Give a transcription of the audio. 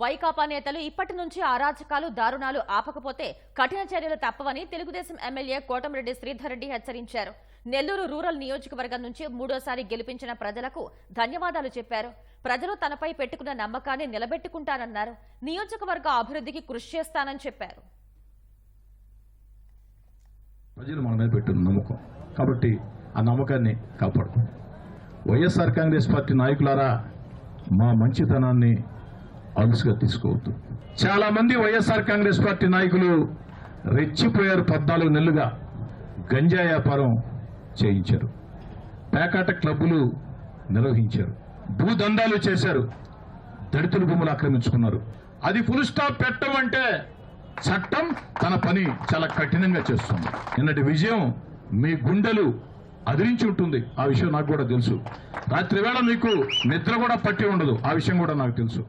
వైకాపా నేతలు ఇప్పటి నుంచి అరాచకాలు దారుణాలు ఆపకపోతే కఠిన చర్యలు తప్పవని తెలుగుదేశం ఎమ్మెల్యే కోటమిరెడ్డి శ్రీధర్ రెడ్డి హెచ్చరించారు. నెల్లూరు రూరల్ నియోజకవర్గం నుంచి మూడోసారి గెలిపించిన ప్రజలకు ధన్యవాదాలు చెప్పారు. ప్రజలు తనపై పెట్టుకున్న నమ్మకాన్ని నిలబెట్టుకుంటానన్నారు. నియోజకవర్గ అభివృద్ధికి కృషి చేస్తానని చెప్పారు. ప్రజలు మన మీద పెట్టిన నమ్మకం. కాబట్టి ఆ నమ్మకాన్ని కాపాడుకోండి. వైఎస్ఆర్ కాంగ్రెస్ పార్టీ నాయకులారా మా మంచితనాన్ని అలుసుగా తీసుకోవద్దు. చాలా మంది వైఎస్ఆర్ కాంగ్రెస్ పార్టీ నాయకులు రెచ్చిపోయారు పద్నాలుగు నెలలుగా. గంజా వ్యాపారం చేయించారు. పేకాట క్లబ్బులు నిర్వహించారు. భూదందాలు చేశారు. దళితుల భూములు ఆక్రమించుకున్నారు. అది ఫుల్ స్టాప్ పెట్టమంటే చట్టం తన పని చాలా కఠినంగా చేస్తుంది. నిన్నటి విజయం మీ గుండెలు అదిరించి ఉంటుంది. ఆ విషయం నాకు కూడా తెలుసు. రాత్రి వేళ మీకు నిద్ర కూడా పట్టి ఉండదు. ఆ విషయం కూడా నాకు తెలుసు.